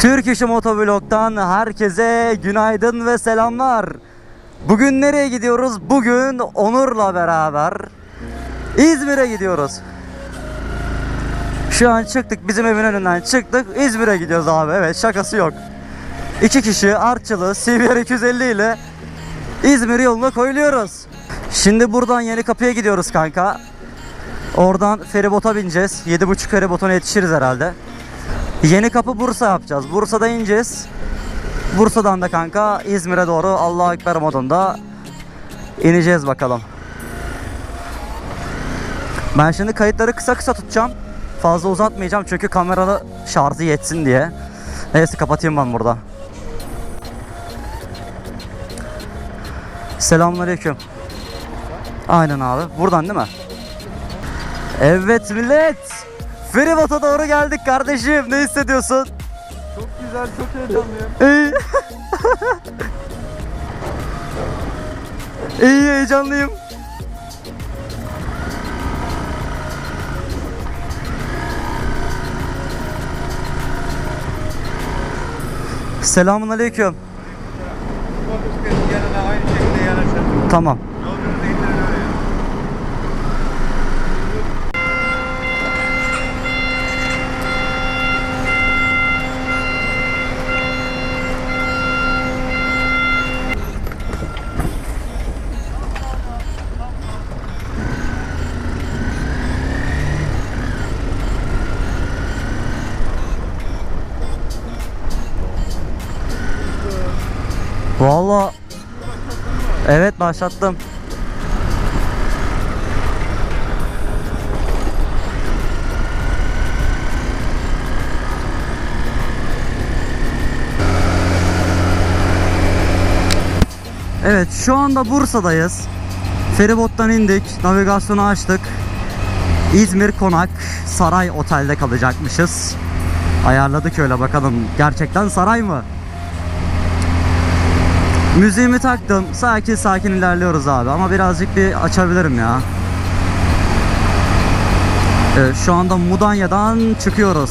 Türk İşi Motovlog'dan herkese günaydın ve selamlar. Bugün nereye gidiyoruz? Bugün Onur'la beraber İzmir'e gidiyoruz. Şu an çıktık bizim evin önünden çıktık İzmir'e gidiyoruz abi evet şakası yok. İki kişi Artçılı CBR 250 ile İzmir yoluna koyuluyoruz. Şimdi buradan yeni kapıya gidiyoruz kanka. Oradan feribota bineceğiz. 7.5 feribotuna yetişiriz herhalde. Yeni kapı Bursa yapacağız. Bursa'da ineceğiz. Bursa'dan da kanka İzmir'e doğru Allahu Ekber modunda ineceğiz bakalım. Ben şimdi kayıtları kısa kısa tutacağım. Fazla uzatmayacağım çünkü kameralı şarjı yetsin diye. Neyse kapatayım ben burada. Selamünaleyküm. Aynen abi. Buradan değil mi? Evet millet. Feribot'a doğru geldik kardeşim. Ne hissediyorsun? Çok güzel, çok heyecanlıyım. İyi. İyi heyecanlıyım. Selamun aleyküm. Aynı şekilde. Tamam. Valla Evet başlattım. Evet şu anda Bursa'dayız. Feribottan indik. Navigasyonu açtık. İzmir Konak Saray Otel'de kalacakmışız. Ayarladık öyle bakalım. Gerçekten saray mı? Müziğimi taktım. Sakin sakin ilerliyoruz abi ama birazcık bir açabilirim ya. Evet, şu anda Mudanya'dan çıkıyoruz.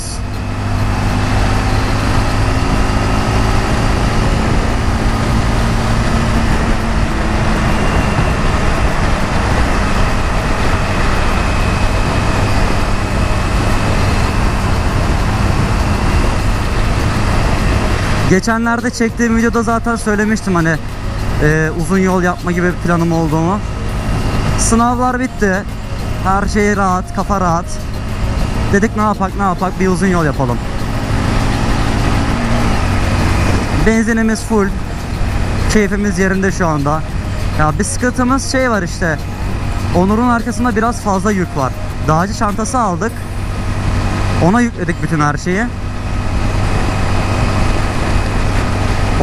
Geçenlerde çektiğim videoda zaten söylemiştim hani e, uzun yol yapma gibi bir planım olduğunu. Sınavlar bitti. Her şey rahat, kafa rahat. Dedik ne yapak ne yapak bir uzun yol yapalım. Benzinimiz full. Keyfimiz yerinde şu anda. Ya bir sıkıntımız şey var işte. Onur'un arkasında biraz fazla yük var. Dağcı çantası aldık. Ona yükledik bütün her şeyi.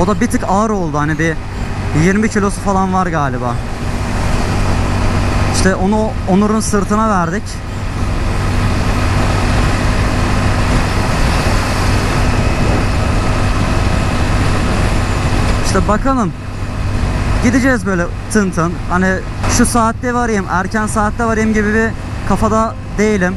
O da bir tık ağır oldu hani bir 20 kilosu falan var galiba. İşte onu Onur'un sırtına verdik. İşte bakalım. Gideceğiz böyle tın tın. Hani şu saatte varayım, erken saatte varayım gibi bir kafada değilim.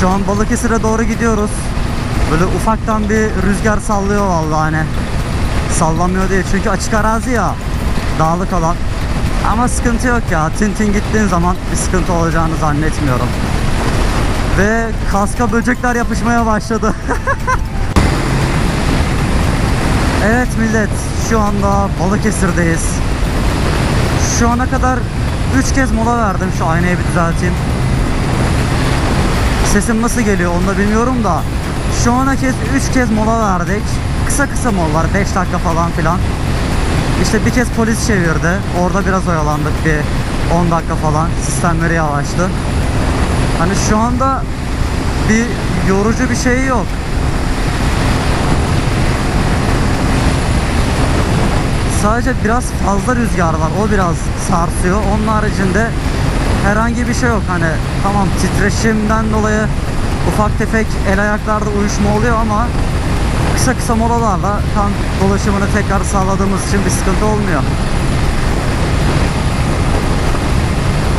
Şu an Balıkesir'e doğru gidiyoruz. Böyle ufaktan bir rüzgar sallıyor vallahi hani. Sallamıyor değil çünkü açık arazi ya. Dağlık alan. Ama sıkıntı yok ya. Tintin gittiğin zaman bir sıkıntı olacağını zannetmiyorum. Ve kaska böcekler yapışmaya başladı. evet millet şu anda Balıkesir'deyiz. Şu ana kadar 3 kez mola verdim. Şu aynayı bir düzelteyim. Sesim nasıl geliyor onu da bilmiyorum da Şu ana kez 3 kez mola verdik Kısa kısa molalar 5 dakika falan filan İşte bir kez polis çevirdi Orada biraz oyalandık bir 10 dakika falan sistemleri yavaştı. Hani şu anda bir yorucu bir şey yok. Sadece biraz fazla rüzgar var. O biraz sarsıyor. Onun haricinde herhangi bir şey yok. Hani tamam titreşimden dolayı ufak tefek el ayaklarda uyuşma oluyor ama kısa kısa molalarla kan dolaşımını tekrar sağladığımız için bir sıkıntı olmuyor.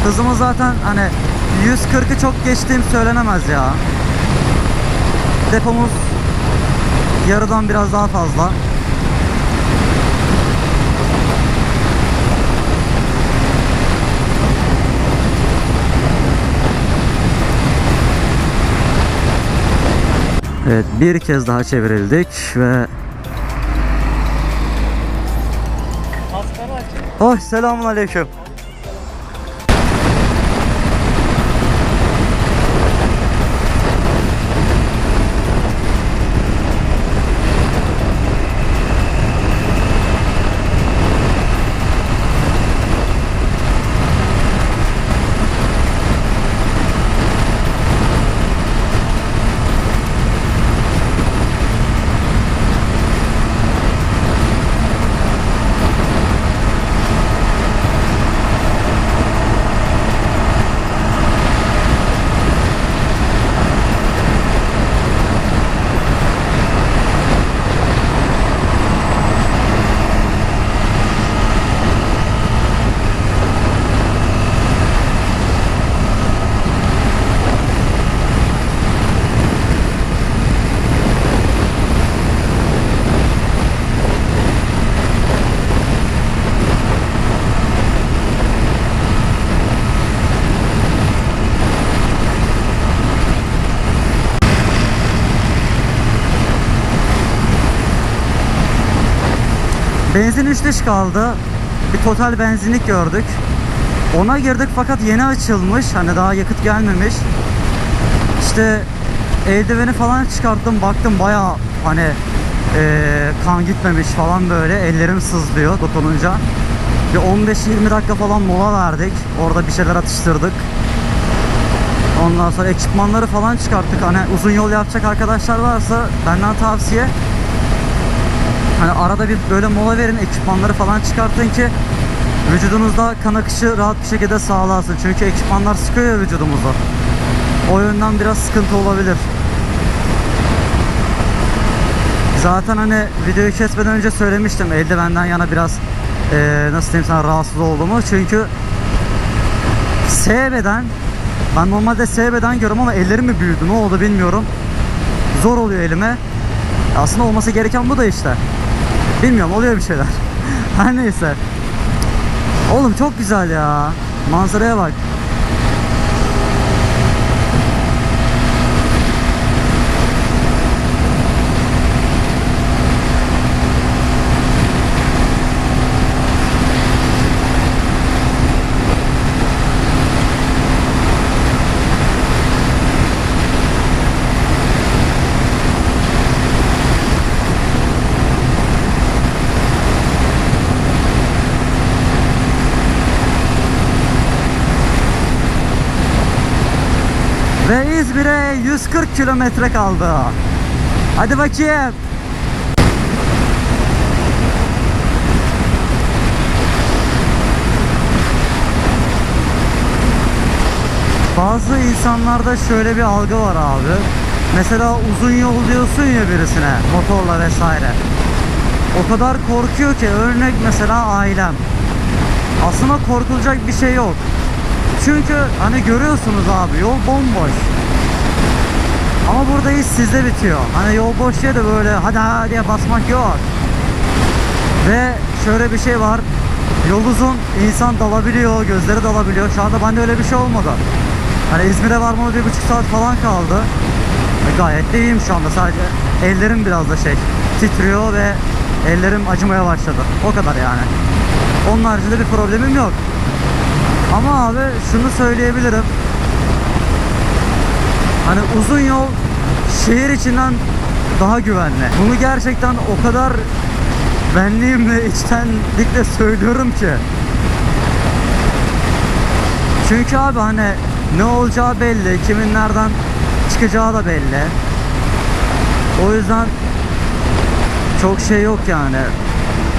Hızımız zaten hani 140'ı çok geçtiğim söylenemez ya. Depomuz yarıdan biraz daha fazla. Evet bir kez daha çevrildik ve Oh selamun aleyküm. Benzin 3 diş kaldı. Bir total benzinlik gördük. Ona girdik fakat yeni açılmış. Hani daha yakıt gelmemiş. İşte eldiveni falan çıkarttım. Baktım baya hani eee, kan gitmemiş falan böyle. Ellerim sızlıyor dokununca. Bir 15-20 dakika falan mola verdik. Orada bir şeyler atıştırdık. Ondan sonra ekipmanları falan çıkarttık. Hani uzun yol yapacak arkadaşlar varsa benden tavsiye Hani arada bir böyle mola verin ekipmanları falan çıkartın ki vücudunuzda kan akışı rahat bir şekilde sağlansın. Çünkü ekipmanlar sıkıyor ya vücudumuzu. O yönden biraz sıkıntı olabilir. Zaten hani videoyu kesmeden önce söylemiştim eldivenden yana biraz eee, nasıl diyeyim sana rahatsız olduğumu. Çünkü S beden ben normalde S beden görüyorum ama ellerim mi büyüdü ne oldu bilmiyorum. Zor oluyor elime. Aslında olması gereken bu da işte. Bilmiyorum oluyor bir şeyler. Her neyse. Oğlum çok güzel ya. Manzaraya bak. Ve İzmir'e 140 kilometre kaldı. Hadi bakayım. Bazı insanlarda şöyle bir algı var abi. Mesela uzun yol diyorsun ya birisine motorla vesaire. O kadar korkuyor ki örnek mesela ailem. Aslında korkulacak bir şey yok. Çünkü hani görüyorsunuz abi yol bomboş. Ama burada iş sizde bitiyor. Hani yol boş diye de böyle hadi hadi diye basmak yok. Ve şöyle bir şey var. Yol uzun, insan dalabiliyor, gözleri dalabiliyor. Şu anda bende öyle bir şey olmadı. Hani İzmir'e varmama bir buçuk saat falan kaldı. Ve gayet de iyiyim şu anda. Sadece ellerim biraz da şey titriyor ve ellerim acımaya başladı. O kadar yani. Onun haricinde bir problemim yok. Ama abi şunu söyleyebilirim. Hani uzun yol şehir içinden daha güvenli. Bunu gerçekten o kadar benliğimle içtenlikle söylüyorum ki. Çünkü abi hani ne olacağı belli, kimin nereden çıkacağı da belli. O yüzden çok şey yok yani.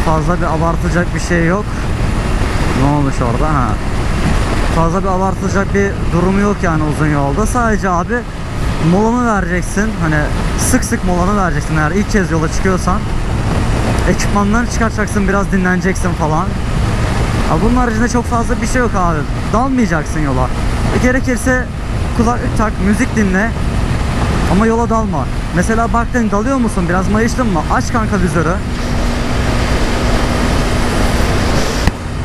Fazla bir abartacak bir şey yok. Ne olmuş orada ha? Fazla bir abartacak bir durumu yok yani uzun yolda. Sadece abi molanı vereceksin. Hani sık sık molanı vereceksin eğer ilk kez yola çıkıyorsan. Ekipmanlarını çıkartacaksın, biraz dinleneceksin falan. Ha bunun haricinde çok fazla bir şey yok abi. Dalmayacaksın yola. E, gerekirse kulaklık tak, müzik dinle. Ama yola dalma. Mesela baktın dalıyor musun? Biraz mayıştın mı? Aç kanka vizörü.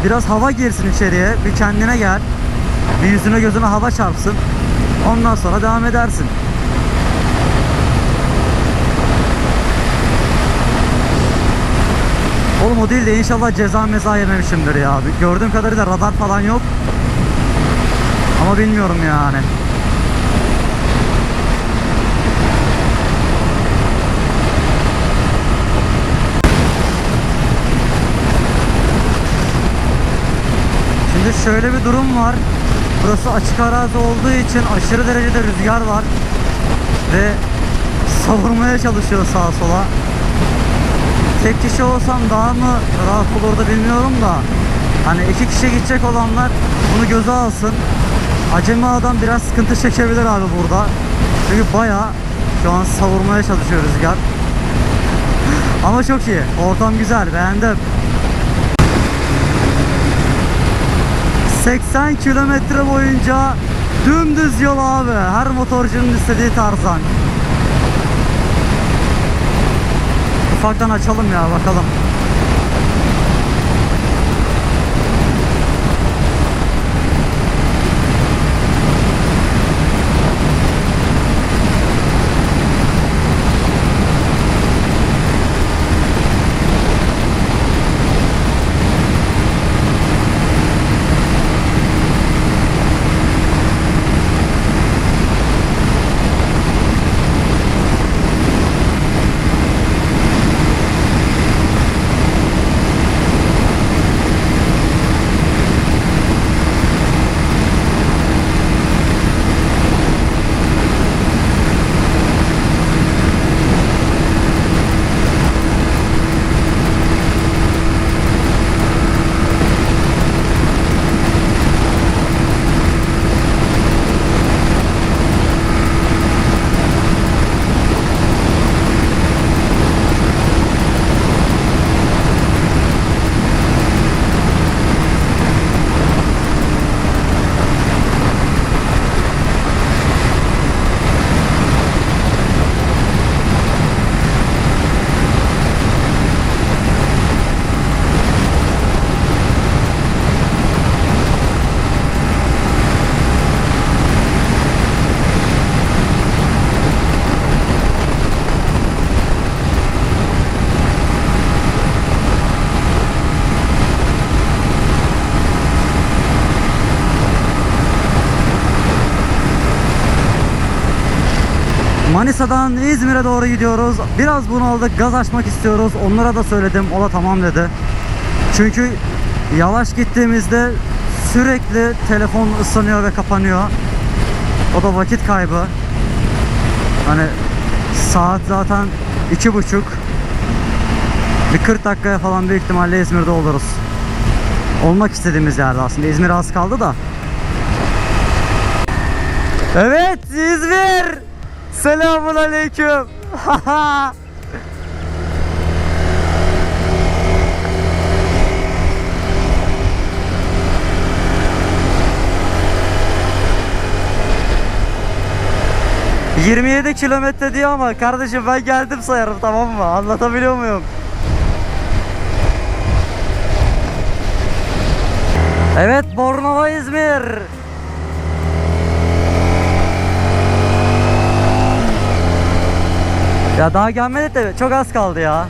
Biraz hava girsin içeriye. Bir kendine gel. Bir yüzüne gözüne hava çarpsın. Ondan sonra devam edersin. Oğlum o değil de inşallah ceza meza yememişimdir ya. Gördüğüm kadarıyla radar falan yok. Ama bilmiyorum yani. Şimdi şöyle bir durum var. Burası açık arazi olduğu için aşırı derecede rüzgar var. Ve savurmaya çalışıyor sağa sola. Tek kişi olsam daha mı rahat olurdu bilmiyorum da. Hani iki kişi gidecek olanlar bunu göze alsın. Acemi adam biraz sıkıntı çekebilir abi burada. Çünkü baya şu an savurmaya çalışıyor rüzgar. Ama çok iyi. Ortam güzel. Beğendim. 80 kilometre boyunca dümdüz yol abi. Her motorcunun istediği tarzan. Ufaktan açalım ya bakalım. Manisa'dan İzmir'e doğru gidiyoruz. Biraz bunaldık, gaz açmak istiyoruz. Onlara da söyledim, o da tamam dedi. Çünkü yavaş gittiğimizde sürekli telefon ısınıyor ve kapanıyor. O da vakit kaybı. Hani saat zaten iki buçuk. Bir 40 dakikaya falan büyük ihtimalle İzmir'de oluruz. Olmak istediğimiz yerde aslında. İzmir az kaldı da. Evet İzmir. Selamun aleyküm. ...27 kilometre diyor ama kardeşim ben geldim sayarım tamam mı? Anlatabiliyor muyum? Evet Bornova İzmir. Ya daha gelmedik de çok az kaldı ya.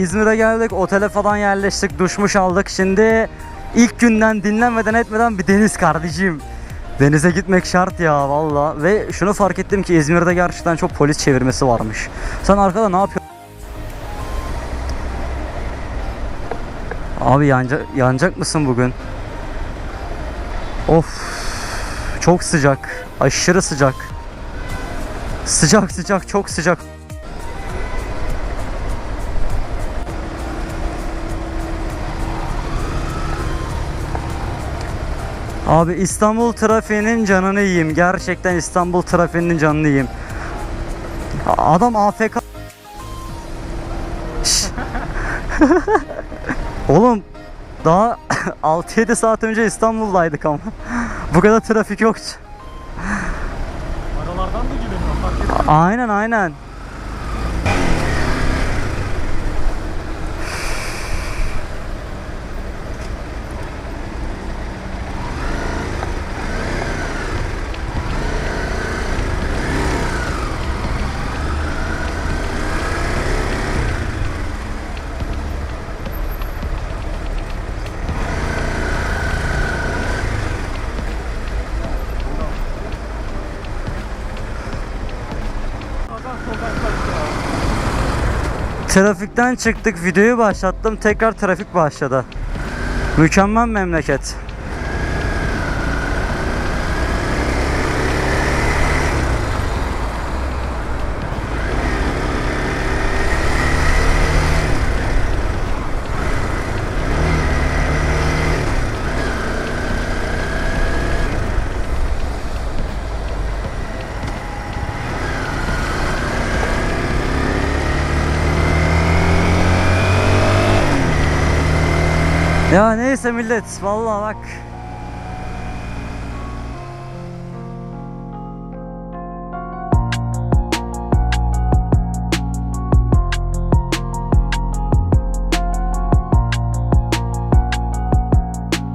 İzmir'e geldik. Otele falan yerleştik. Duşmuş aldık. Şimdi ilk günden dinlenmeden etmeden bir deniz kardeşim. Denize gitmek şart ya valla. Ve şunu fark ettim ki İzmir'de gerçekten çok polis çevirmesi varmış. Sen arkada ne yapıyorsun? Abi yanacak, yanacak mısın bugün? Of. Çok sıcak. Aşırı sıcak. Sıcak sıcak çok sıcak. Abi İstanbul trafiğinin canını yiyeyim. Gerçekten İstanbul trafiğinin canını yiyeyim. Adam AFK. Oğlum daha 6-7 saat önce İstanbul'daydık ama. Bu kadar trafik yoktu. Aralardan da mi? Aynen aynen. Adam sokak kaçtı ya. Trafikten çıktık, videoyu başlattım. Tekrar trafik başladı. Mükemmel memleket. Ya neyse millet vallahi bak